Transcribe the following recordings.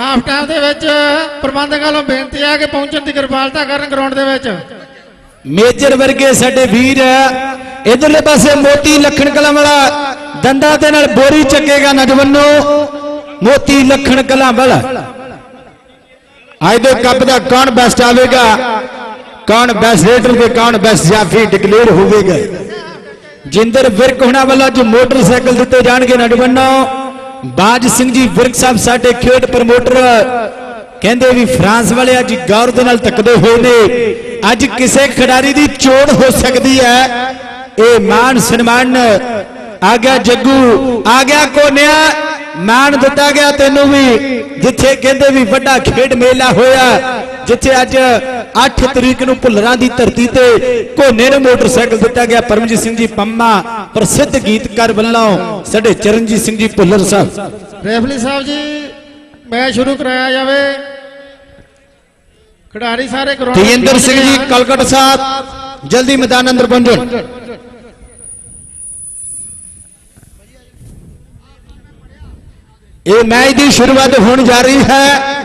Half time ਦੇ ਵਿੱਚ ਪ੍ਰਬੰਧਕਾਂ ਵੱਲੋਂ ਬੇਨਤੀ ਹੈ ਕਿ ਪਹੁੰਚਣ ਦੀ ਕਿਰਪਾਲਤਾ ਕਰਨ ਗਰਾਊਂਡ ਦੇ ਵਿੱਚ। ਮੇਜਰ ਵਰਗੇ ਸਾਡੇ ਵੀਰ ਇਧਰਲੇ ਪਾਸੇ ਮੋਤੀ ਲੱਖਣ ਕਲਾਂ ਵਾਲਾ, ਦੰਦਾਂ ਦੇ ਨਾਲ ਬੋਰੀ ਚੱਕੇਗਾ ਨਜਵੰਨੋ, ਮੋਤੀ ਲਖਣ ਕਲਾਂ ਵਾਲਾ। ਅੱਜ ਦੇ ਕੱਪ ਦਾ ਕੌਣ ਬੈਸਟ ਆਵੇਗਾ, ਕੌਣ ਬੈਸਟ ਰੇਡਰ ਤੇ ਕੌਣ ਬੈਸਟ ਜਾਫੀ ਡਿਕਲੇਅਰ ਹੋਵੇਗਾ। ਜਿੰਦਰ ਵਿਰਕ ਹੋਣਾ ਵੱਲੋਂ ਜੋ ਮੋਟਰਸਾਈਕਲ ਦਿੱਤੇ ਜਾਣਗੇ ਨਜਵੰਨੋ। ਬਾਜ ਸਿੰਘ ਜੀ ਵਿਰਕ ਸਾਹਿਬ ਸਾਡੇ ਖੇਡ ਪ੍ਰਮੋਟਰ ਕਹਿੰਦੇ ਵੀ ਫਰਾਂਸ ਵਾਲੇ ਅੱਜ ਗੌਰ ਦੇ ਨਾਲ ਤੱਕਦੇ ਹੋਏ ਨੇ। ਅੱਜ ਕਿਸੇ ਖਿਡਾਰੀ ਦੀ ਚੋਣ ਹੋ ਸਕਦੀ ਹੈ। ਇਹ ਮਾਨ ਸਨਮਾਨ ਆ ਗਿਆ ਜੱਗੂ, ਆ ਗਿਆ ਕੋਨਿਆ। ਮਾਨ ਦਿੱਤਾ ਗਿਆ ਤੈਨੂੰ ਵੀ, ਜਿੱਥੇ ਕਹਿੰਦੇ ਵੀ ਵੱਡਾ ਖੇਡ ਮੇਲਾ ਹੋਇਆ। ਜਿੱਥੇ ਅੱਜ 8 ਤਰੀਕ ਨੂੰ ਭੁੱਲਰਾਂ ਦੀ ਧਰਤੀ ਤੇ ਕੋਨੇ ਨੂੰ ਮੋਟਰਸਾਈਕਲ ਦਿੱਤਾ ਗਿਆ ਪਰਮਜੀਤ ਸਿੰਘ ਜੀ ਪੰਮਾ ਪ੍ਰਸਿੱਧ ਗੀਤਕਾਰ ਵੱਲੋਂ ਸਾਡੇ ਚਰਨਜੀਤ ਸਿੰਘ ਜੀ ਭੁੱਲਰ ਸਾਹਿਬ। ਰੈਫਲੀ ਸਾਹਿਬ ਜੀ ਮੈਚ ਸ਼ੁਰੂ ਕਰਾਇਆ ਜਾਵੇ। ਖਿਡਾਰੀ ਸਾਰੇ ਗਰਾਊਂਡ ਤੇਜਿੰਦਰ ਸਿੰਘ ਜੀ ਕਲਕੱਤਾ ਸਾਹਿਬ ਜਲਦੀ ਮੈਦਾਨ ਅੰਦਰ ਪਹੁੰਚੋ। ਇਹ ਮੈਚ ਦੀ ਸ਼ੁਰੂਆਤ ਹੋਣ ਜਾ ਰਹੀ ਹੈ।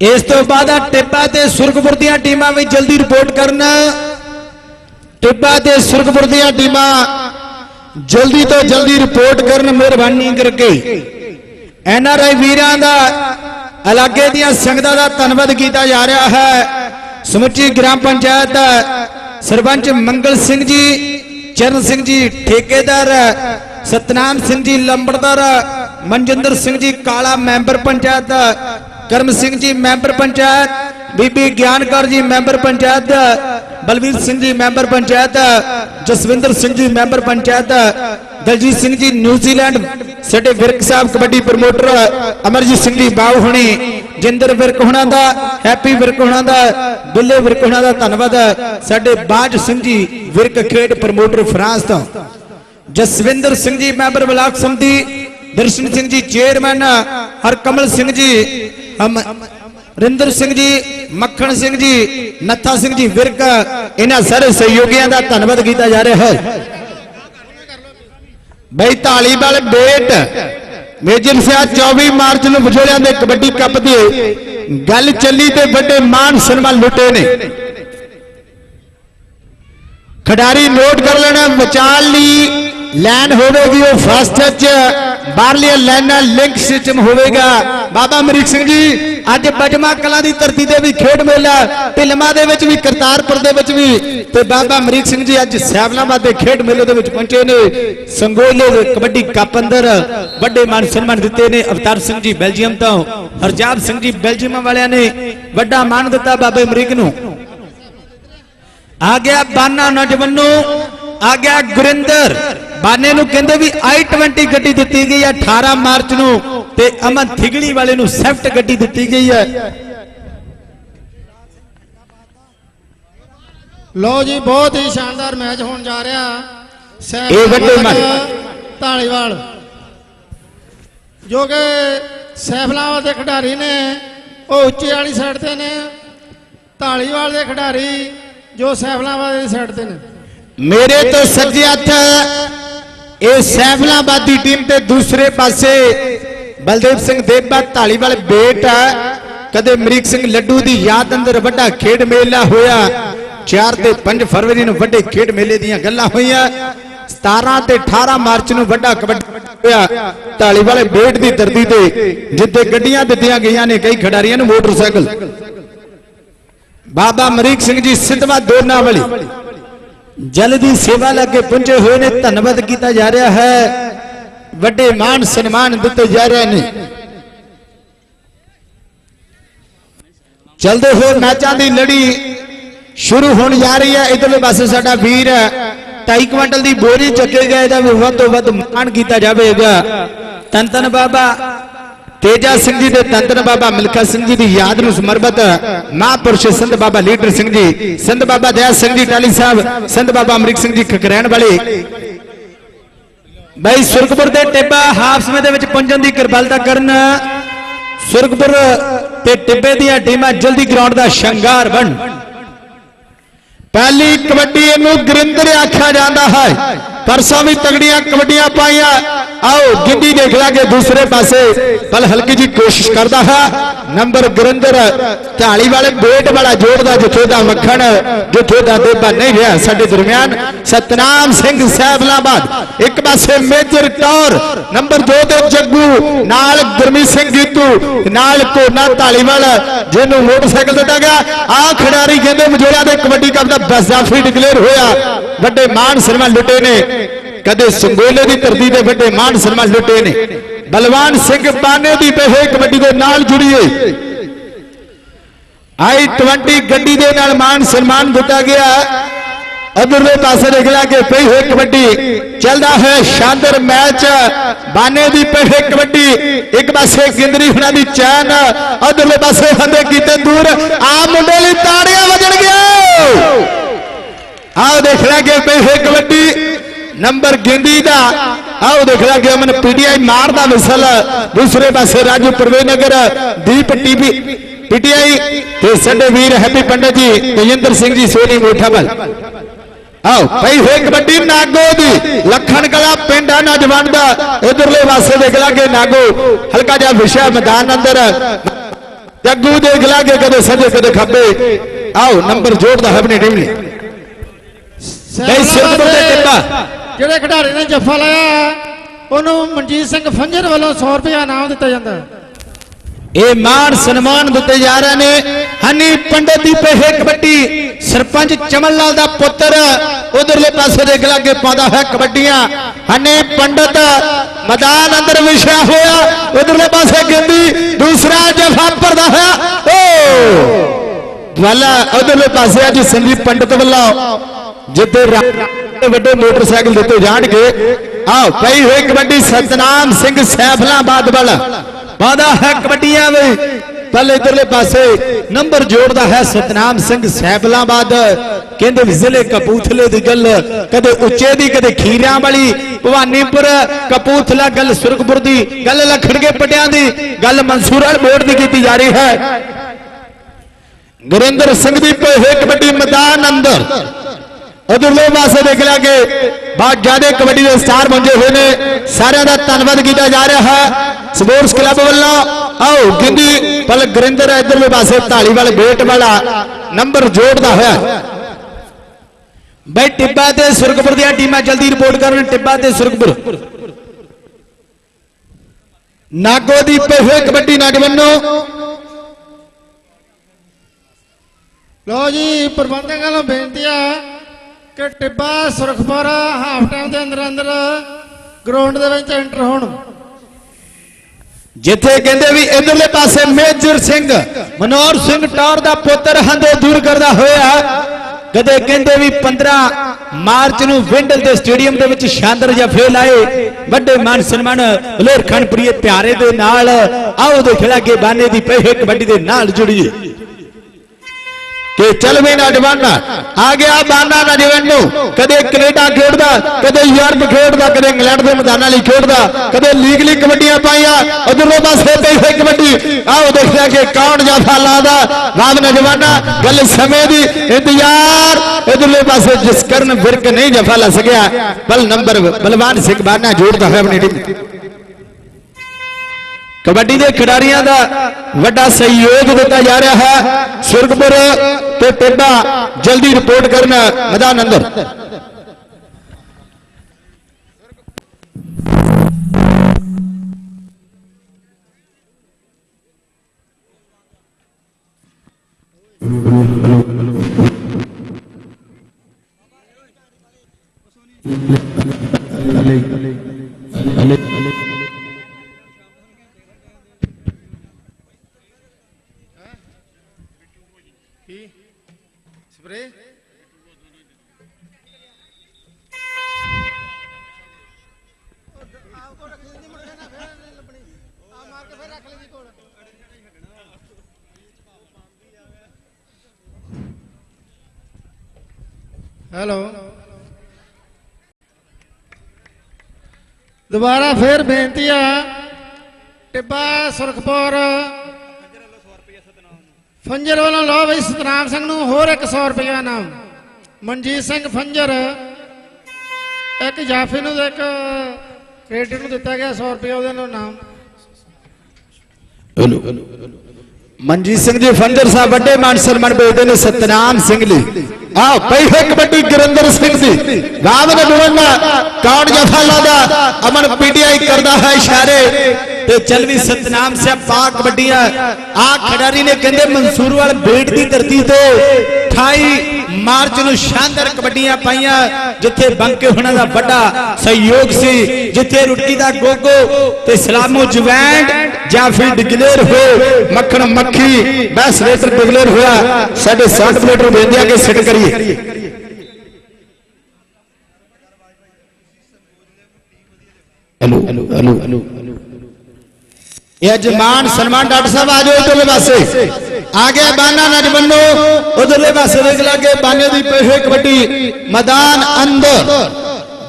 ਇਸ ਤੋਂ ਬਾਅਦ ਆ ਟਿੱਬਾ ਤੇ ਸੁਰਗਪੁਰ ਦੀਆਂ ਟੀਮਾਂ ਵੀ ਜਲਦੀ ਰਿਪੋਰਟ ਕਰਨ। ਟਿੱਬਾ ਤੇ ਸੁਰਗਪੁਰ ਦੀਆਂ ਟੀਮਾਂ ਜਲਦੀ ਤੋਂ ਜਲਦੀ ਰਿਪੋਰਟ ਕਰਨ ਮਿਹਰਬਾਨੀ ਕਰਕੇ। ਐਨ ਆਰ ਆਈ ਵੀਰਾਂ ਦਾ ਇਲਾਕੇ ਦੀਆਂ ਸੰਗਤਾਂ ਦਾ ਧੰਨਵਾਦ ਕੀਤਾ ਜਾ ਰਿਹਾ ਹੈ। ਸਮੁੱਚੀ ਗ੍ਰਾਮ ਪੰਚਾਇਤ ਸਰਪੰਚ ਮੰਗਲ ਸਿੰਘ ਜੀ, ਚਰਨ ਸਿੰਘ ਜੀ, ਠੇਕੇਦਾਰ ਸਤਨਾਮ ਸਿੰਘ ਜੀ, ਲੰਬੜਦਾਰ ਮਨਜਿੰਦਰ ਸਿੰਘ ਜੀ, ਕਾਲਾ ਮੈਂਬਰ ਪੰਚਾਇਤ ਕਰਮ ਸਿੰਘ ਜੀ ਮੈਂਬਰ ਪੰਚਾਇਤ, ਬੀਬੀ ਗਿਆਨਕਰ ਜੀ member panchayat, Balvir Singh ji member panchayat, Jaswinder Singh ji member panchayat, Daljit Singh ji New Zealand, ਸਾਡੇ ਵਿਰਕ ਸਾਹਿਬ ਕਬੱਡੀ ਪ੍ਰਮੋਟਰ, ਅਮਰਜੀਤ ਸਿੰਘ ਜੀ ਬਾਉ ਹੁਣੀ ਜਿੰਦਰ ਵਿਰਕ ਹੁਣਾਂ ਦਾ, ਹੈਪੀ ਵਿਰਕ ਹੁਣਾਂ ਦਾ, ਬਿੱਲੇ ਵਿਰਕ ਹੁਣਾਂ ਦਾ ਧੰਨਵਾਦ, ਸਾਡੇ ਬਾਜ ਸਿੰਘ ਜੀ ਵਿਰਕ ਖੇਡ ਪ੍ਰਮੋਟਰ ਫਰਾਂਸ ਤੋਂ। Jaswinder Singh ji member block Samiti, Darshan Singh ji chairman Harkamal Singh ji Rinder Singh ji, Makhan Singh ji, ਨੱਥਾ ਸਿੰਘ ਜੀ ਵਿਰਕ, ਇਹਨਾਂ ਸਾਰੇ ਸਹਿਯੋਗੀਆਂ ਦਾ ਧੰਨਵਾਦ ਕੀਤਾ ਜਾ ਰਿਹਾ ਹੈ। ਬਈ ਢਾਲੀਵਾਲ ਡੇਟ, ਮੇਜਰ ਸਿਆ 24 ਮਾਰਚ ਨੂੰ ਵਿਛੋੜਿਆਂ ਦੇ ਕਬੱਡੀ ਕੱਪ ਦੀ ਗੱਲ ਚੱਲੀ ਤੇ ਵੱਡੇ ਮਾਨ ਸਨਮਾਨ ਲੁੱਟੇ ਨੇ। ਖਿਡਾਰੀ ਨੋਟ ਕਰ ਲੈਣਾ ਵਿਚਾਲ ਲਈ ਲਾਈਨ ਹੋਵੇਗੀ ਉਹ ਫਸਟ ਚ। ਬਾਹਰਲੀਆਂ ਲਾਈਨਾਂ ਲਿੰਕ ਸਿਸਟਮ ਹੋਵੇਗਾ। ਬਾਬਾ ਅਮਰੀਕ ਸਿੰਘ ਜੀ, ਅੱਜ ਬਜਮਾ ਕਲਾਂ ਦੀ ਧਰਤੀ ਤੇ ਵੀ ਖੇਡ ਮੇਲਾ ਢਿਲਮਾ ਦੇ ਵਿੱਚ ਵੀ, ਕਰਤਾਰਪੁਰ ਦੇ ਵਿੱਚ ਵੀ। ਤੇ ਬਾਬਾ ਅਮਰੀਕ ਸਿੰਘ ਜੀ ਅੱਜ ਸੈਵਲਾਬਾਦ ਦੇ ਖੇਡ ਮੇਲੇ ਦੇ ਵਿੱਚ ਪਹੁੰਚੇ ਨੇ। ਸੰਗੋਲੇ ਦੇ ਕਬੱਡੀ ਕੱਪ ਅੰਦਰ ਵੱਡੇ ਮਾਨ ਸਨਮਾਨ ਦਿੱਤੇ ਨੇ। ਅਵਤਾਰ ਸਿੰਘ ਜੀ ਬੈਲਜੀਅਮ ਤੋਂ ਹਰਜਾਬ ਸਿੰਘ ਜੀ ਬੈਲਜੀਅਮ ਵਾਲਿਆਂ ਨੇ ਵੱਡਾ ਮਾਨ ਦਿੱਤਾ ਬਾਬੇ ਅਮਰੀਕ ਨੂੰ। ਆ ਗਿਆ ਬਾਨਾ ਨੌਜਵਾਨੋ, ਆ ਗਿਆ ਗੁਰਿੰਦਰ। ਬਾਨੇ ਨੂੰ ਕਹਿੰਦੇ ਵੀ i20 ਗੱਡੀ ਦਿੱਤੀ ਗਈ ਹੈ 18 ਮਾਰਚ ਨੂੰ ਤੇ ਅਮਨ ਥਿਗੜੀ ਵਾਲੇ ਨੂੰ ਸਵਿਫਟ ਗੱਡੀ ਦਿੱਤੀ ਗਈ ਹੈ। ਲੋ ਜੀ ਬਹੁਤ ਹੀ ਸ਼ਾਨਦਾਰ ਮੈਚ ਹੋਣ ਜਾ ਰਿਹਾ। ਇਹ ਵੱਡੇ ਮੈਚ। ਢਾਲੀਵਾਲ ਜੋ ਕਿ ਸੈਫਲਾਵਾਂ ਦੇ ਖਿਡਾਰੀ ਨੇ ਉਹ ਉੱਚੇ ਵਾਲੀ ਸਾਈਡ ਤੇ ਨੇ। ਢਾਲੀਵਾਲ ਦੇ ਖਿਡਾਰੀ ਜੋ ਸੈਫਲਾਵਾਂ ਦੀ ਸਾਈਡ ਤੇ ਨੇ। ਮੇਰੇ ਤੋਂ ਸੱਜੇ ਹੱਥ ਇਹ ਸੈਫਲਾਬਾਦ ਦੀ ਟੀਮ ਤੇ ਦੂਸਰੇ ਪਾਸੇ ਬਲਦੇਵ ਸਿੰਘ ਦੇਬਾ ਢਾਲੀਵਾਲ ਬੇਟ ਹੈ ਕਦੇ ਅਮਰੀਕ ਸਿੰਘ ਲੱਡੂ ਦੀ ਯਾਦ ਅੰਦਰ ਵੱਡਾ ਖੇਡ ਮੇਲਾ ਹੋਇਆ। 4 ਤੇ 5 ਫਰਵਰੀ ਨੂੰ ਵੱਡੇ ਖੇਡ ਮੇਲੇ ਦੀਆਂ ਗੱਲਾਂ ਹੋਈਆਂ। 17 ਤੇ 18 ਮਾਰਚ ਨੂੰ ਵੱਡਾ ਕਬੱਡੀ ਹੋਇਆ। ਢਾਲੀਵਾਲੇ ਬੇਟ ਦੀ ਧਰਤੀ ਤੇ ਜਿੱਥੇ ਗੱਡੀਆਂ ਦਿੱਤੀਆਂ ਗਈਆਂ ਨੇ ਕਈ ਖਿਡਾਰੀਆਂ ਨੂੰ ਮੋਟਰਸਾਈਕਲ। ਬਾਬਾ ਅਮਰੀਕ ਸਿੰਘ ਜੀ ਸਿੱਧਵਾ ਦੋਨਾ ਵਾਲੀ। ਜਲ ਦੀ ਸੇਵਾ ਲਾ ਕੇ ਪਹੁੰਚੇ ਹੋਏ ਨੇ, ਧੰਨਵਾਦ ਕੀਤਾ ਜਾ ਰਿਹਾ ਹੈ। ਵੱਡੇ ਮਾਨ ਸਨਮਾਨ ਦਿੱਤੇ ਜਾ ਰਹੇ ਨੇ। ਚਲਦੇ ਹੋਏ ਮੈਚਾਂ ਦੀ ਲੜੀ ਸ਼ੁਰੂ ਹੋਣ ਜਾ ਰਹੀ ਹੈ। ਇਧਰਲੇ ਪਾਸੇ ਸਾਡਾ ਵੀਰ 2.5 ਕੁਇੰਟਲ ਦੀ ਬੋਰੀ ਚੱਕੇ ਗਏ ਦਾ ਵੀ ਵੱਧ ਤੋਂ ਵੱਧ ਮਾਣ ਕੀਤਾ ਜਾਵੇਗਾ। ਤਨ ਤਨ ਬਾਬਾ। ਤੇਜਾ ਸਿੰਘ ਜੀ ਦੇ ਤੰਤਨ ਬਾਬਾ ਮਿਲਖਾ ਸਿੰਘ ਜੀ ਦੀ ਯਾਦ ਨੂੰ ਸਮਰਪਿਤ ਮਹਾਂਪੁਰਸ਼ ਸੰਤ ਬਾਬਾ ਲੀਡਰ ਸਿੰਘ ਜੀ, ਸੰਤ ਬਾਬਾ ਦਇਆ ਸਿੰਘ ਜੀ ਟਾਲੀ ਸਾਹਿਬ, ਸੰਤ ਬਾਬਾ ਅਮਰੀਕ ਸਿੰਘ ਜੀ ਖਕਰੈਣ ਵਾਲੇ। ਬਾਈ ਸੁਰਗਪੁਰ ਦੇ ਟਿੱਬਾ ਹਾਫ ਸਮੇਂ ਦੇ ਵਿੱਚ ਪਹੁੰਚਣ ਦੀ ਕਿਰਪਾਲਤਾ ਕਰਨ ਸੁਰਗਪੁਰ ਤੇ ਟਿੱਬੇ ਦੀਆਂ ਟੀਮਾਂ ਜਲਦੀ ਗਰਾਊਂਡ ਦਾ ਸ਼ਿੰਗਾਰ ਬਣ। ਪਹਿਲੀ ਕਬੱਡੀ ਇਹਨੂੰ ਗਰਿੰਦਰ ਆਖਿਆ ਜਾਂਦਾ ਹੈ। ਪਰਸਾਂ ਵੀ ਤਗੜੀਆਂ ਕਬੱਡੀਆਂ ਪਾਈਆਂ। ਆਓ ਗਿੱਡੀ ਦੇਖ ਲਾਂਗੇ ਦੂਸਰੇ ਪਾਸੇ। ਪਰ ਹਲਕੀ ਜੀ ਕੋਸ਼ਿਸ਼ ਕਰਦਾ ਹੈ। ਨੰਬਰ ਗੁਰਿੰਦਰ ਢਾਲੀ ਵਾਲੇ ਬੇਟ ਵਾਲਾ ਜੋੜਦਾ ਜਿੱਥੇ ਦਾ ਮੱਖਣ, ਜਿੱਥੇ ਦਾ ਦੇਬਾ ਨਹੀਂ ਰਿਹਾ ਸਾਡੇ ਦਰਮਿਆਨ। ਸਤਨਾਮ ਸਿੰਘ ਸੈਬਲਾਬਾਦ ਇੱਕ ਪਾਸੇ ਮੇਜਰ ਟੌਰ, ਨੰਬਰ 2 ਤੇ ਜੱਗੂ, ਨਾਲ ਗੁਰਮੀਤ ਸਿੰਘ ਗੀਤੂ ਨਾਲ ਕੋਨਾ ਢਾਲੀਵਾਲ ਜਿਹਨੂੰ ਮੋਟਰਸਾਈਕਲ ਦਿੱਤਾ ਗਿਆ। ਆ ਖਿਡਾਰੀ ਕਹਿੰਦੇ ਮਜੋੜਾ ਦੇ ਕਬੱਡੀ ਕੱਪ ਦਾ ਬਜ਼ਾਫੀ ਡਿਕਲੇਅਰ ਹੋਇਆ। ਵੱਡੇ ਮਾਨ ਸਨਮਾਨ ਲੁੱਟੇ ਨੇ। ਕਦੇ ਸੰਗੋਲੇ ਦੀ ਧਰਤੀ ਤੇ ਵੱਡੇ ਮਾਨ ਸਨਮਾਨ ਲੁੱਟੇ ਨੇ। ਬਲਵਾਨ ਸਿੰਘ ਬਾਨੇ ਦੀ ਪਹਿੇ ਕਬੱਡੀ ਦੇ ਨਾਲ ਜੁੜੀਏ। ਆਈ 20 ਗੱਡੀ ਦੇ ਨਾਲ ਮਾਨ ਸਨਮਾਨ ਦਿੱਤਾ ਗਿਆ। ਅਦਰਲੇ ਪਾਸੇ ਦੇਖ ਲਾ ਕੇ ਪਈ ਹੋਈ ਕਬੱਡੀ। ਚੱਲਦਾ ਹੈ ਸ਼ਾਨਦਾਰ ਮੈਚ। ਬਾਨੇ ਦੀ ਪਹਿੇ ਕਬੱਡੀ। ਇੱਕ ਪਾਸੇ ਗਿੰਦਰੀ ਹੁਣਾਂ ਦੀ ਚੈਨ, ਅਦਰਲੇ ਪਾਸੇ ਹੰਦੇ ਕੀਤੇ ਦੂਰ। ਆ ਮੁੰਡੇ ਲਈ ਤਾੜੀਆਂ ਗਿਆ। ਆਓ ਦੇਖ ਲਾਂਗੇ ਪਈ ਹੋਈ ਕਬੱਡੀ। ਨੰਬਰ ਗਿੰਦੀ ਦਾ। ਆਓ ਦੇਖ ਲਾਂਗੇ ਅਮਨ ਪੀਟੀਆਈ ਮਾਰਦਾ ਵਿਸਲ। ਦੂਸਰੇ ਪਾਸੇ ਰਾਜੂ ਪ੍ਰਵੇਨਗਰ ਦੀਪ ਟੀਵੀ ਪੀਟੀਆਈ ਤੇ ਸਾਡੇ ਵੀਰ ਹੈਪੀ ਪੰਡਤ ਜੀ ਤੇਜਿੰਦਰ ਸਿੰਘ ਜੀ ਸੋਨੀ ਮੋਠਾਬਲ ਆਓ ਪਈ ਹੋਈ ਕਬੱਡੀ ਨਾਗੋ ਦੀ ਲੱਖਣ ਕਲਾ ਪਿੰਡ ਆ ਨੌਜਵਾਨ ਦਾ। ਇਧਰਲੇ ਪਾਸੇ ਦੇਖ ਲਾਂਗੇ ਨਾਗੋ ਹਲਕਾ ਜਿਹਾ ਵਿਸ਼ਾ ਮੈਦਾਨ ਅੰਦਰ। ਜੱਗੂ ਦੇਖ ਲਾਂਗੇ ਕਦੇ ਸੱਜੇ ਕਦੇ ਖੱਬੇ। ਆਓ ਨੰਬਰ ਜੋੜਦਾ ਹੈ ਆਪਣੀ ਟੀਮ ਨੇ ਨਹੀਂ, ਸਿਰਫ ਉਹਦੇ ਟਿੱਪਾ। ਜਿਹੜੇ ਖਿਡਾਰੀ ਨੇ ਜੱਫਾ ਲਾਇਆ ਉਹਨੂੰ ਮਨਜੀਤ ਸਿੰਘ ਫੰਜਰ ਵੱਲੋਂ 100 ਰੁਪਏ ਇਨਾਮ ਦਿੱਤਾ ਜਾਂਦਾ ਇਹ ਮਾਣ ਸਨਮਾਨ ਦਿੱਤੇ ਜਾ ਰਹੇ ਨੇ। ਹਨੀ ਪੰਡਤ ਦੀ ਪਹਿੇ ਕਬੱਡੀ, ਸਰਪੰਚ ਚਮਨ ਲਾਲ ਦਾ ਪੁੱਤਰ ਉਧਰਲੇ ਪਾਸੇ ਦੇ ਲਾਗੇ ਪਾਉਂਦਾ ਹੈ ਕਬੱਡੀਆਂ। ਹਨੀ ਪੰਡਤ ਮੈਦਾਨ ਅੰਦਰ ਵਿਛਿਆ ਹੋਇਆ, ਉਧਰਲੇ ਪਾਸੇ ਗਿੰਦੀ ਦੂਸਰਾ ਜਫਾ ਭਰਦਾ ਹੈ ਓ! ਵਾਲਾ ਉਧਰਲੇ ਪਾਸੇ ਅੱਜ ਸੰਦੀਪ ਪੰਡਤ ਵੱਲੋਂ ਜਿੱਦੇ ਵੱਡੇ ਮੋਟਰਸਾਈਕਲ ਦਿੱਤੇ ਜਾਣਗੇ। ਆਓ ਪਈ ਹੋਈ ਕਬੱਡੀ ਸਤਨਾਮ ਸਿੰਘ ਸੈਫਲਾਬਾਦ ਵਾਲਾ। ਪਾਉਂਦਾ ਹੈ ਕਬੱਡੀਆਂ ਵੇ। ਪਹਿਲੇ ਇਧਰਲੇ ਪਾਸੇ ਨੰਬਰ ਜੋੜਦਾ ਹੈ ਸਤਨਾਮ ਸਿੰਘ ਸੈਫਲਾਬਾਦ। ਕਹਿੰਦੇ ਵੀ ਜ਼ਿਲ੍ਹੇ ਕਪੂਥਲੇ ਦੀ ਗੱਲ, ਕਦੇ ਉੱਚੇ ਦੀ, ਕਦੇ ਖੀਰਿਆਂ ਵਾਲੀ। ਭਵਾਨੀਪੁਰ ਕਪੂਥਲਾ ਗੱਲ ਸੁਰਖਪੁਰ ਦੀ, ਗੱਲ ਲਖੜਗੇ ਪਟਿਆਂ ਦੀ, ਗੱਲ ਮਨਸੂਰ ਬੋਰਡ ਦੀ ਕੀਤੀ ਜਾ ਰਹੀ ਹੈ। ਗੁਰਿੰਦਰ ਸਿੰਘ ਦੀ ਪਹਿੇ ਕਬੱਡੀ ਮੈਦਾਨ ਅੰਦਰ। ਉਧਰਲੇ ਪਾਸੇ ਦੇਖ ਲਾਗੇ ਬਹੁਤ ਜ਼ਿਆਦਾ ਕਬੱਡੀ ਦੇ ਸਟਾਰ ਬਣੇ ਹੋਏ ਨੇ। ਸਾਰਿਆਂ ਦਾ ਧੰਨਵਾਦ ਕੀਤਾ ਜਾ ਰਿਹਾ ਹੈ। ਸਪੋਰਟਸ ਕਲੱਬ ਵੱਲੋਂ ਆਓ ਗਿੰਦੀ ਪਲ ਗੁਰਿੰਦਰ ਇਧਰਲੇ ਪਾਸੇ ਢਾਲੀ ਵਾਲੇ ਵਾਲਾ ਨੰਬਰ ਜੋੜਦਾ ਹੋਇਆ। ਬਈ ਟਿੱਬਾ ਤੇ ਸੁਰਗਪੁਰ ਦੀਆਂ ਟੀਮਾਂ ਜਲਦੀ ਰਿਪੋਰਟ ਕਰਨ, ਟਿੱਬਾ ਤੇ ਸੁਰਗਪੁਰ। ਨਾਗੋ ਦੀ ਪਹਿੇ ਕਬੱਡੀ ਨੌਜਵਾਨੋ ਲੋ ਜੀ, ਪ੍ਰਬੰਧਕਾਂ ਨੂੰ ਬੇਨਤੀ ਆ ਕਿ ਟਿੱਬਾ ਸੁਰਖਪੁਰ, ਹਾਫ ਟਾਈਮ ਦੇ ਅੰਦਰ ਅੰਦਰ ਗਰਾਊਂਡ ਦੇ ਵਿੱਚ ਐਂਟਰ ਹੋਣ। ਜਿੱਥੇ ਕਹਿੰਦੇ ਵੀ ਇਧਰਲੇ ਪਾਸੇ ਮੇਜਰ ਸਿੰਘ ਮਨੋਹਰ ਸਿੰਘ ਟੌਰ ਦਾ ਪੁੱਤਰ ਹੰਦੇ ਦੂਰ ਕਰਦਾ ਹੋਇਆ। ਕਦੇ ਕਹਿੰਦੇ ਵੀ 15 ਮਾਰਚ ਨੂੰ ਵਿੰਡਲ ਦੇ ਸਟੇਡੀਅਮ ਦੇ ਵਿੱਚ ਸ਼ਾਨਦਾਰ ਜਫੇ ਲਾਏ ਵੱਡੇ ਮਾਨ ਸਨਮਾਨ ਬਲੇਰ ਖਾਨ ਪਿਆਰੇ ਦੇ ਨਾਲ ਆਓ ਦੇ ਲਾਗੇ ਬਾਨੇ ਦੀ ਪਹਿੇ ਕਬੱਡੀ ਦੇ ਨਾਲ ਜੁੜੀਏ। ਕਿ ਚੱਲ ਨੌਜਵਾਨ ਆ ਗਿਆ ਬਾਨਾ ਨੌਜਵਾਨ ਨੂੰ। ਕਦੇ ਕੈਨੇਡਾ ਖੇਡਦਾ, ਕਦੇ ਯੂਰਪ ਖੇਡਦਾ, ਕਦੇ ਇੰਗਲੈਂਡ ਦੇ ਮੈਦਾਨਾਂ ਲਈ ਖੇਡਦਾ, ਕਦੇ ਲੀਗ ਲਈ ਕਬੱਡੀਆਂ ਪਾਈਆਂ, ਉਧਰੋਂ ਪਾਸੇ ਪਈ ਹੋਈ ਕਬੱਡੀ। ਆਓ ਦੇਖਿਆ ਕਿ ਕੌਣ ਜਾਫਾ ਲਾਦਾ। ਰਾਮ ਨੌਜਵਾਨਾ ਗੱਲ ਸਮੇਂ ਦੀ। ਇੰਤਜ਼ਾਰ। ਉਧਰਲੇ ਪਾਸੇ ਜਿਸ ਕਰਨ ਵਿਰਕ ਨਹੀਂ ਜਫਾ ਲਾ ਸਕਿਆ, ਬਲ ਨੰਬਰ ਬਲਵਾਨ ਸਿੰਘ ਬਾਨਾ ਜੋੜਦਾ ਹੈ ਆਪਣੀ ਟੀਮ ਕਬੱਡੀ ਦੇ ਖਿਡਾਰੀਆਂ ਦਾ ਵੱਡਾ ਸਹਿਯੋਗ ਦਿੱਤਾ ਜਾ ਰਿਹਾ ਹੈ ਸੁਰਗਪੁਰ ਤੇ ਟਿੱਬਾ ਜਲਦੀ ਰਿਪੋਰਟ ਕਰਨ ਮੈਦਾਨ ਅੰਦਰ ਸਪਰੇ ਹੈਲੋ। ਦੁਬਾਰਾ ਫੇਰ ਬੇਨਤੀ ਆ, ਟਿੱਬਾ ਸੁਰਖਪੁਰ। ਫੰਜਰ ਵੱਲੋਂ ਲਓ ਬਈ ਸਤਨਾਮ ਸਿੰਘ ਨੂੰ, ਹੋਰ 100 ਰੁਪਇਆ ਇਨਾਮ। ਮਨਜੀਤ ਸਿੰਘ ਫੰਜਰ, ਇੱਕ ਜਾਫੀ ਨੂੰ ਇੱਕ ਕ੍ਰੈਡਿਟ ਨੂੰ ਦਿੱਤਾ ਗਿਆ 100 ਰੁਪਏ ਉਹਦੇ ਨੂੰ ਨਾਮ ਮਨਜੀਤ ਸਿੰਘ ਜੀ, ਫੰਜਰ ਸਾਹਿਬ ਵੱਡੇ ਮਾਨ ਸਨਮਾਨ ਭੇਜਦੇ ਨੇ ਸਤਨਾਮ ਸਿੰਘ ਲਈ ਆਹ ਪਈ ਹੈ ਗੁਰਿੰਦਰ ਸਿੰਘ ਦੀ। ਗਾਵ ਦੇ ਗੁਰੰਗਾ ਕੌਣ ਜਫਾ ਲਾਦਾ ਅਮਨ ਪੀਟੀਆਈ ਕਰਦਾ ਹੈ ਇਸ਼ਾਰੇ। ਤੇ ਚੱਲ ਸਤਨਾਮ ਸਿੰਘ ਪਾ ਕਬੱਡੀਆਂ, ਆ ਖਿਡਾਰੀ ਨੇ ਕਹਿੰਦੇ ਮਨਸੂਰਵਾਲ ਬੇਟ ਦੀ ਧਰਤੀ ਤੇ 28 ਮਾਰਚ ਨੂੰ ਸ਼ਾਨਦਾਰ ਕਬੱਡੀਆਂ ਪਾਈਆਂ, ਜਿੱਥੇ ਬੰਕੇ ਹੁਣਾਂ ਦਾ ਵੱਡਾ ਸਹਿਯੋਗ ਸੀ, ਜਿੱਥੇ ਰੁਟਕੀ ਦਾ ਗੋਗੋ ਤੇ ਸਲਾਮੋ ਜਵੈਂਡ ਜਾਂ ਫਿਰ ਡਿਕਲੇਅਰ ਹੋਏ ਮੱਖਣ ਮੱਖੀ ਬਸ ਰੇਟਰ ਡਿਕਲੇਅਰ ਹੋਇਆ ਸਾਡੇ 60 ਮੀਟਰ ਵੇਂਦਿਆ ਕੇ ਸਿੱਟ ਕਰੀਏ। ਹੈਲੋ ਹੈਲੋ ਹੈਲੋ ਇਹ ਅਜਮਾਨ ਸਨਮਾਨ ਡਾਕਟਰ ਸਾਹਿਬ ਆ ਜਾਓ ਇਧਰਲੇ ਪਾਸੇ। ਆ ਗਿਆ ਬਾਨਾ ਨਜਮਨੋ ਉਧਰਲੇ ਪਾਸੇ ਦੇਖ ਲਾਗੇ ਬਾਨੇ ਦੀ ਪਈ ਕਬੱਡੀ ਮੈਦਾਨ ਅੰਦਰ।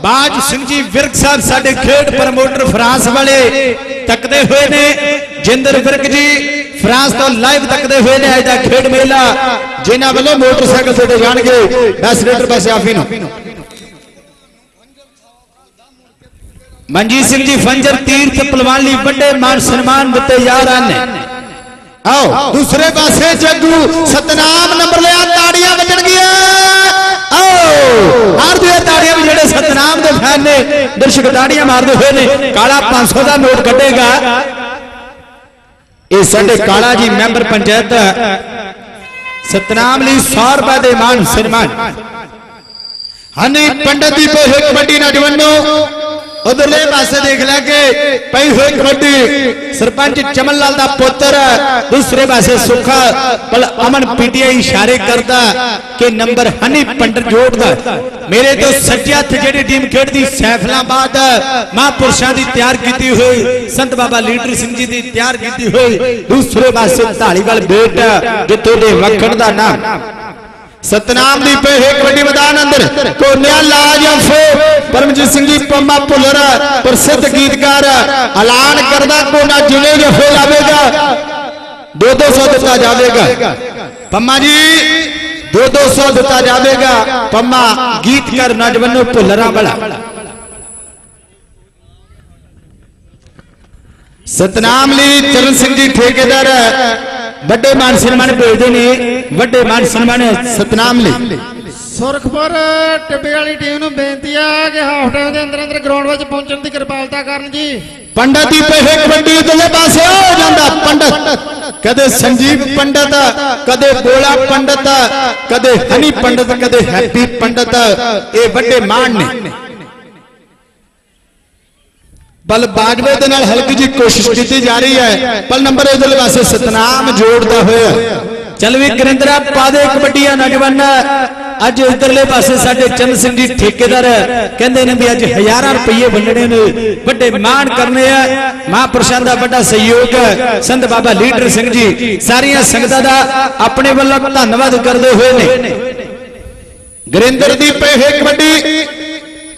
ਬਾਜ ਸਿੰਘ ਜੀ ਵਿਰਕ ਸਾਹਿਬ ਸਾਡੇ ਖੇਡ ਪ੍ਰਮੋਟਰ ਫਰਾਂਸ ਵਾਲੇ ਤੱਕਦੇ ਹੋਏ ਨੇ। ਜਿੰਦਰ ਵਿਰਕ ਜੀ, ਫਰਾਂਸ ਤੋਂ ਲਾਈਵ ਤੱਕਦੇ ਹੋਏ ਨੇ ਅੱਜ ਦਾ ਖੇਡ ਮੇਲਾ। ਜਿਨ੍ਹਾਂ ਵੱਲੋਂ ਮੋਟਰਸਾਈਕਲ ਤੇ ਜਾਣਗੇ। ਬਸ ਰੇਡਰ ਪਾਸੇ ਆਫੀ ਨੂੰ। ਮਨਜੀਤ ਸਿੰਘ ਜੀ, ਫੰਜਰ ਤੀਰਥ ਪਹਿਲਵਾਨ ਲਈ ਵੱਡੇ ਮਾਨ ਸਨਮਾਨ ਦਿੱਤੇ ਜਾ ਰਹੇ ਨੇ। ਆਓ, ਦੂਸਰੇ ਪਾਸੇ ਜੱਗੂ ਸਤਨਾਮ ਨੰਬਰ ਲਿਆ, ਤਾੜੀਆਂ ਵੱਜਣਗੀਆਂ। ਆਓ। ਮਾਰਦੇ ਆ ਤਾੜੀਆਂ ਵੀ ਜਿਹੜੇ ਸਤਨਾਮ ਦੇ ਫੈਨ ਨੇ, ਦਰਸ਼ਕ ਤਾੜੀਆਂ ਮਾਰਦੇ ਹੋਏ ਨੇ, ਕਾਲਾ 500 ਦਾ ਨੋਟ ਕੱਢੇਗਾ। ਇਹ ਸਾਡੇ ਕਾਲਾ ਜੀ ਮੈਂਬਰ ਪੰਚਾਇਤ ਸਤਨਾਮ ਲਈ 100 ਰੁਪਏ ਦੇ ਮਾਨ ਸਨਮਾਨ। ਹਨੀ ਪੰਡਤ ਦੀ ਪਈ ਕਬੱਡੀ ਨਾ ਜਵਨੋ ਉਧਰਲੇ ਪਾਸੇ ਦੇਖ ਲੈ ਕੇ ਪਈ ਹੋਈ ਕਬੱਡੀ ਸਰਪੰਚ ਚਮਨ ਲਾਲ ਦਾ ਪੁੱਤਰ, ਦੂਸਰੇ ਪਾਸੇ ਸੁੱਖਾ। ਪਲ ਅਮਨ ਪੀਟੀਆਈ ਇਸ਼ਾਰੇ ਕਰਦਾ ਕਿ ਨੰਬਰ ਹਨੀ ਪੰਡਤ ਜੋੜਦਾ ਮੇਰੇ ਤੋਂ ਸੱਜੇ ਹੱਥ ਜਿਹੜੀ ਟੀਮ ਖੇਡਦੀ, ਸੈਫਲਾਬਾਦ ਮਹਾਂਪੁਰਸ਼ਾਂ ਦੀ ਤਿਆਰ ਕੀਤੀ ਹੋਈ, ਸੰਤ ਬਾਬਾ ਲੀਡਰ ਸਿੰਘ ਜੀ ਦੀ ਤਿਆਰ ਕੀਤੀ ਹੋਈ। ਦੂਸਰੇ ਪਾਸੇ ਢਾਲੀਵਾਲ ਬੇਟ, ਜਿੱਥੇ ਦੇ ਮੱਖਣ ਦਾ ਨਾਂ ਸਤਨਾਮ ਦੀ ਪੇ ਹੈ ਕਬੱਡੀ ਮੈਦਾਨ ਅੰਦਰ ਕੋਨਿਆ ਲਾਜਫ ਪਰਮਜੀਤ ਸਿੰਘ ਜੀ ਪੰਮਾ ਭੁੱਲਰ ਪ੍ਰਸਿੱਧ ਗੀਤਕਾਰ ਐਲਾਨ ਕਰਦਾ ਕੋਨਾ ਜਿਵੇਂ ਜਫੇ ਲਾਵੇਗਾ 2-200 ਦਿੱਤਾ ਜਾਵੇਗਾ ਪੰਮਾ ਜੀ 2-200 ਦਿੱਤਾ ਜਾਵੇਗਾ ਪੰਮਾ ਗੀਤਕਾਰ ਨੌਜਵਾਨੋ ਭੁੱਲਰਾਂ ਵਾਲਾ ਸਤਨਾਮ ਲਈ ਚਰਨ ਸਿੰਘ ਜੀ ਠੇਕੇਦਾਰ ਵੱਡੇ ਮਾਨ ਸਨਮਾਨ ਭੇਜਦੇ ਨੇ ਵੱਡੇ ਮਾਨ ਸਨਮਾਨ ਸਤਨਾਮ ਲਈ। ਸੁਰਖਪੁਰ ਟਿੱਬੇ ਵਾਲੀ ਟੀਮ ਨੂੰ ਬੇਨਤੀ ਆ ਕਿ ਹਾਫ ਟਾਈਮ ਦੇ ਅੰਦਰ ਅੰਦਰ ਗਰਾਊਂਡ ਵਿੱਚ ਪਹੁੰਚਣ ਦੀ ਕਿਰਪਾਲਤਾ ਕਰਨ ਜੀ। ਪੰਡਤ ਦੀ ਪਹਿੇ ਕਬੱਡੀ ਉਧਰਲੇ ਪਾਸੇ ਹੋ ਜਾਂਦਾ ਪੰਡਤ। ਕਦੇ ਸੰਜੀਵ ਪੰਡਤ ਕਦੇ ਗੋਲਾ ਪੰਡਤ ਕਦੇ ਹਨੀ ਪੰਡਤ ਕਦੇ ਹੈਪੀ ਪੰਡਤ। ਇਹ ਵੱਡੇ ਮਾਣ ਨੇ। ਬਲ ਬਾਜਵੇ ਦੇ ਨਾਲ ਹਲਕੀ ਜੀ ਕੋਸ਼ਿਸ਼ ਕੀਤੀ ਜਾ ਰਹੀ ਹੈ ਪਲ ਨੰਬਰ ਇਧਰਲੇ ਪਾਸੇ ਸਤਨਾਮ ਜੋੜਦਾ ਹੋਇਆ ਚੱਲ ਵੀ ਕਰਿੰਦਰਾ ਪਾ ਦੇ ਕਬੱਡੀਆਂ ਨੌਜਵਾਨ ਅੱਜ ਇਧਰਲੇ ਪਾਸੇ ਸਾਡੇ ਚੰਦ ਸਿੰਘ ਜੀ ਠੇਕੇਦਾਰ ਕਹਿੰਦੇ ਨੇ ਵੀ ਅੱਜ ਹਜ਼ਾਰਾਂ ਰੁਪਏ ਵੰਡਣੇ ਨੇ ਵੱਡੇ ਮਾਣ ਕਰਨੇ ਆ ਮਹਾਂਪੁਰਸ਼ਾਂ ਦਾ ਵੱਡਾ ਸਹਿਯੋਗ ਹੈ ਸੰਤ ਬਾਬਾ ਲੀਡਰ ਸਿੰਘ ਜੀ ਸਾਰੀਆਂ ਸੰਗਤਾਂ ਦਾ ਆਪਣੇ ਵੱਲੋਂ ਧੰਨਵਾਦ ਕਰਦੇ ਹੋਏ ਨੇ ਗੁਰਿੰਦਰ ਦੀ ਪਹਿੇ ਕਬੱਡੀ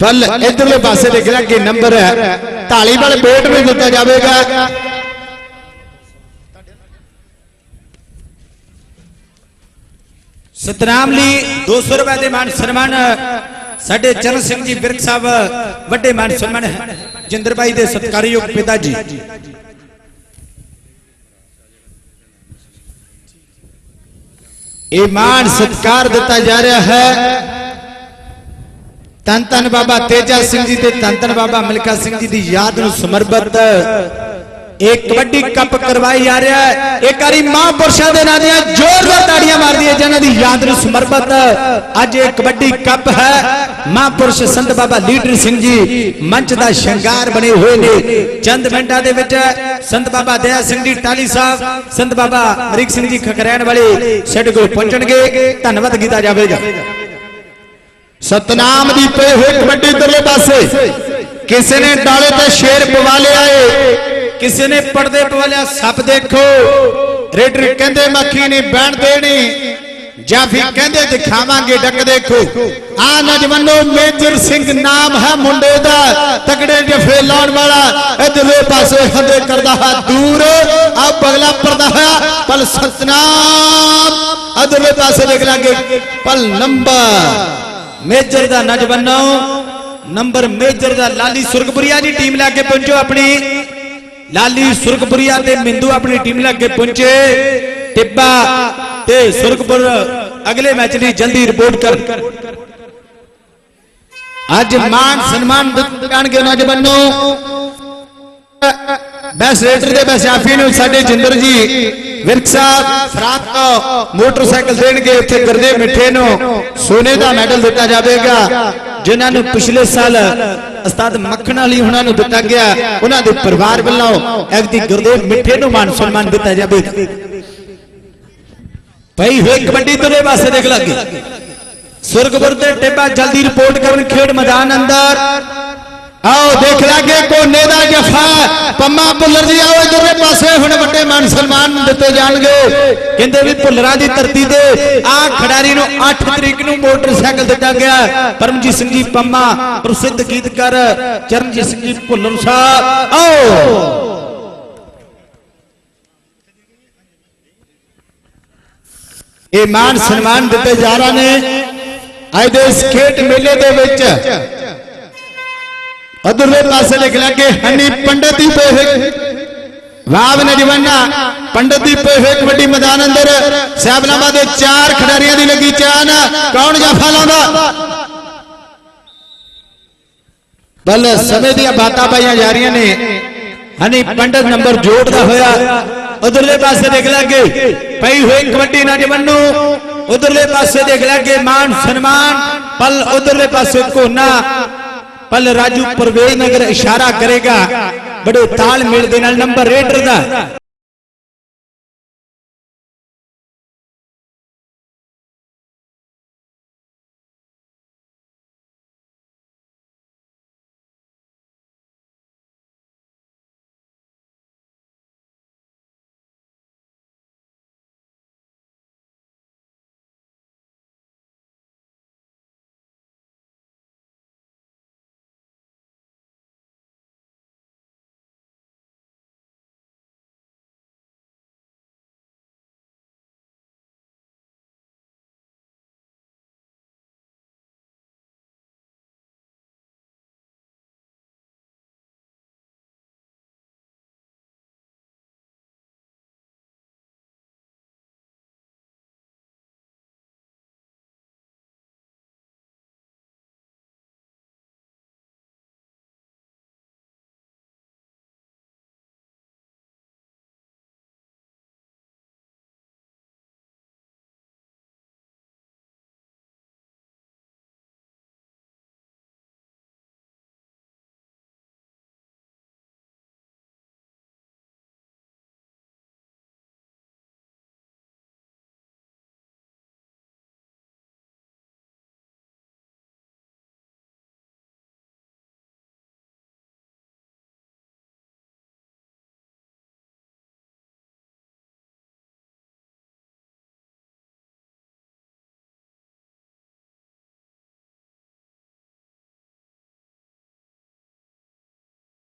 ਫਲ ਇਧਰਲੇ ਪਾਸੇ ਦੇਖ ਲੈ ਕਿ ਨੰਬਰ ਹੈ। ਢਾਲੀ ਬੇਟ ਵੀ ਦਿੱਤਾ ਜਾਵੇਗਾ। ਸਤਨਾਮ ਲਈ 200 ਰੁਪਏ ਦੇ ਮਾਨ ਸਨਮਾਨ। ਸਾਡੇ ਚਰਨ ਸਿੰਘ ਜੀ ਵਿਰਕ ਸਾਹਿਬ, ਵੱਡੇ ਮਾਨ ਸਨਮਾਨ ਜਿੰਦਰ ਬਾਈ ਦੇ ਸਤਕਾਰਯੋਗ ਪਿਤਾ ਜੀ। ਇਹ ਮਾਨ ਸਤਕਾਰ ਦਿੱਤਾ ਜਾ ਰਿਹਾ ਹੈ। ਤਨ ਤਨ ਬਾਬਾ ਤੇਜਾ ਸਿੰਘ ਜੀ ਤੇ ਤਨ ਤਨ ਬਾਬਾ ਮਿਲਕਾ ਸਿੰਘ ਜੀ ਦੀ ਯਾਦ ਨੂੰ ਸਮਰਪਿਤ। ਇਹ ਕਬੱਡੀ ਕੱਪ ਕਰਵਾਈ ਜਾ ਰਿਹਾ ਹੈ। ਇੱਕ ਵਾਰੀ ਮਹਾਂਪੁਰਸ਼ਾਂ ਦੇ ਨਾਂ ਦੀਆਂ ਜ਼ੋਰਦਾਰ ਤਾੜੀਆਂ ਮਾਰਦੀਆਂ ਜਿਨ੍ਹਾਂ ਦੀ ਯਾਦ ਨੂੰ ਸਮਰਪਿਤ। ਅੱਜ ਇਹ ਕਬੱਡੀ ਕੱਪ ਹੈ। ਮਹਾਂਪੁਰਸ਼ ਸੰਤ ਬਾਬਾ ਲੀਡਰ ਸਿੰਘ ਜੀ ਮੰਚ ਦਾ ਸ਼ਿੰਗਾਰ ਬਣੇ ਹੋਏ ਨੇ। ਚੰਦ ਮਿੰਟਾਂ ਦੇ ਵਿੱਚ ਸੰਤ ਬਾਬਾ ਦਇਆ ਸਿੰਘ ਜੀ ਟਾਲੀ ਸਾਹਿਬ, ਸੰਤ ਬਾਬਾ ਅਮਰੀਕ ਸਿੰਘ ਜੀ ਖਕਰੈਣ ਵਾਲੇ ਸਾਡੇ ਕੋਲ ਪਹੁੰਚਣਗੇ। ਧੰਨਵਾਦ ਕੀਤਾ ਜਾਵੇਗਾ। ਸਤਨਾਮ ਦੀ ਪਏ ਹੋਏ ਕਬੱਡੀ ਤਰਲੇ ਪਾਸੇ। ਕਿਸੇ ਨੇ ਡਾਲੇ ਤੇ ਸ਼ੇਰ ਪਵਾ ਲਿਆ ਏ। ਕਿਸੇ ਨੇ ਪਰਦੇ ਪਵਾ ਲਿਆ, ਸੱਪ ਦੇਖੋ। ਰੇਡਰ ਕਹਿੰਦੇ, ਮੱਖੀ ਨਹੀਂ ਬਹਿਣ ਦੇਣੀ। ਜਾਂ ਫਿਰ ਕਹਿੰਦੇ, ਦਿਖਾਵਾਂਗੇ, ਡੱਕ ਦੇਖੋ। ਆ ਨੌਜਵਾਨੋ, ਮੇਜਰ ਸਿੰਘ ਨਾਮ ਹੈ ਮੁੰਡੇ ਦਾ। ਤਕੜੇ ਜਫੇ ਲਾਉਣ ਵਾਲਾ ਇਧਰਲੇ ਪਾਸੇ ਹੰਦੇ ਕਰਦਾ ਹੈ ਦੂਰ। ਆ ਬਗਲਾ ਪਰਦਾ ਹੈ ਪਲ ਸਤਨਾਮ। ਇਧਰਲੇ ਪਾਸੇ ਦੇਖ ਲਾਂਗੇ, ਪਲ ਨੰਬਰ। ਮੇਜਰ ਦਾ ਨੌਜਵਾਨੋ ਨੰਬਰ ਮੇਜਰ ਦਾ ਲਾਲੀ ਸੁਰਗਪੁਰੀਆ ਦੀ ਟੀਮ ਲੈ ਕੇ ਪਹੁੰਚੋ ਆਪਣੀ। ਲਾਲੀ ਸੁਰਗਪੁਰੀਆ ਤੇ ਮਿੰਦੂ ਆਪਣੀ ਟੀਮ ਲੈ ਕੇ ਪਹੁੰਚੇ। ਟਿੱਬਾ ਤੇ ਸੁਰਗਪੁਰ ਅਗਲੇ ਮੈਚ ਲਈ ਜਲਦੀ ਰਿਪੋਰਟ ਕਰ। ਅੱਜ ਮਾਨ ਸਨਮਾਨ ਦਿੱਤੇ ਜਾਣਗੇ ਉਹਨਾਂ ਦੇ ਵੱਲੋਂ ਬੈਸ ਰੇਟਰ ਦੇ ਬੈਸ ਆਫੀ ਨੂੰ ਸਾਡੇ ਜਿੰਦਰ ਜੀ। ਵਿਰਕ ਫਰਾਤ ਮੋਟਰਸਾਈਕਲ ਦੇਣਗੇ ਉੱਥੇ ਗਰਦੇ ਮਿੱਠੇ ਨੂੰ। ਸੋਨੇ ਦਾ ਮੈਡਲ ਦਿੱਤਾ ਜਾਵੇਗਾ। ਜਿਨ੍ਹਾਂ ਨੂੰ ਪਿਛਲੇ ਸਾਲ ਉਸਤਾਦ ਮੱਖਣ ਅਲੀ ਉਹਨਾਂ ਨੂੰ ਦਿੱਤਾ ਗਿਆ, ਉਹਨਾਂ ਦੇ ਪਰਿਵਾਰ ਵੱਲੋਂ ਐਗਦੀ ਗੁਰਦੇਵ ਮਿੱਠੇ ਨੂੰ ਮਾਨ ਸਨਮਾਨ ਦਿੱਤਾ ਜਾਵੇ। ਭਾਈ ਹੋਏ ਕਬੱਡੀ ਤੋਂ ਦੇ ਪਾਸੇ ਦੇਖ ਲੱਗੇ ਸੁਰਗਪੁਰ ਦੇ ਟਿੱਬਾ ਜਲਦੀ ਰਿਪੋਰਟ ਕਰਨ ਖੇਡ ਮੈਦਾਨ ਅੰਦਰ। ਆਓ ਦੇਖ ਲਾਗੇ, ਕੋਨੇ ਦਾ ਜਫਾ। ਪੰਮਾ ਭੁੱਲਰ ਜੀ ਆਓ ਇਧਰਲੇ ਪਾਸੇ, ਹੁਣ ਵੱਡੇ ਮਾਨ ਸਨਮਾਨ ਦਿੱਤੇ ਜਾਣਗੇ। ਕਹਿੰਦੇ ਵੀ ਭੁੱਲਰਾਂ ਦੀ ਧਰਤੀ ਤੇ ਆ ਖਿਡਾਰੀ ਨੂੰ 8 ਤਰੀਕ ਨੂੰ ਮੋਟਰਸਾਈਕਲ ਦਿੱਤਾ ਗਿਆ। ਪਰਮਜੀਤ ਸਿੰਘ ਜੀ ਪੰਮਾ, ਪ੍ਰਸਿੱਧ ਗੀਤਕਾਰ ਚਰਨਜੀਤ ਸਿੰਘ ਜੀ ਭੁੱਲਰ ਸਾਹਿਬ, ਆਓ। ਇਹ ਮਾਨ ਸਨਮਾਨ ਦਿੱਤੇ ਜਾ ਰਹੇ ਨੇ। ਅੱਜ ਦੇ ਇਸ ਖੇਡ ਮੇਲੇ ਦੇ ਵਿੱਚ ਅਦਰਲੇ ਪਾਸੇ ਲਿਖ ਲੱਗੇ ਹਨੀ ਪੰਡਤ ਦੀ ਪੋਹੇ। ਵਾਵ ਨਜਵਾਨਾ, ਪੰਡਤ ਦੀ ਪੋਹੇ, ਕਬੱਡੀ ਮੈਦਾਨ ਅੰਦਰ। ਸਹਿਬਨਾਮਾ ਦੇ ਚਾਰ ਖਿਡਾਰੀਆਂ ਦੀ ਲੱਗੀ ਚਾਨ। ਕੌਣ ਜਫਾ ਲਾਉਂਦਾ? ਬਲ ਸਮੇਂ ਦੀਆਂ ਬਾਤਾਂ ਪਾਈਆਂ ਜਾ ਰਹੀਆਂ ਨੇ। ਹਨੀ ਪੰਡਤ ਨੰਬਰ ਜੋੜਦਾ ਹੋਇਆ। ਉਧਰਲੇ ਪਾਸੇ ਦੇਖ ਲੱਗੇ ਪਈ ਹੋਈ ਕਬੱਡੀ ਨੌਜਵਾਨ। ਨੂੰ ਉਧਰਲੇ ਪਾਸੇ ਦੇਖ ਲੱਗੇ ਮਾਨ ਸਨਮਾਨ। ਪਲ ਉਧਰਲੇ ਪਾਸੇ ਕੋਨਾ। ਪਲ ਰਾਜੂ ਪਰਵੇਜ਼ ਨਗਰ ਇਸ਼ਾਰਾ ਕਰੇਗਾ। ਬੜੇ ਤਾਲਮੇਲ ਦੇ ਨਾਲ ਨੰਬਰ ਰੇਡਰ ਦਾ।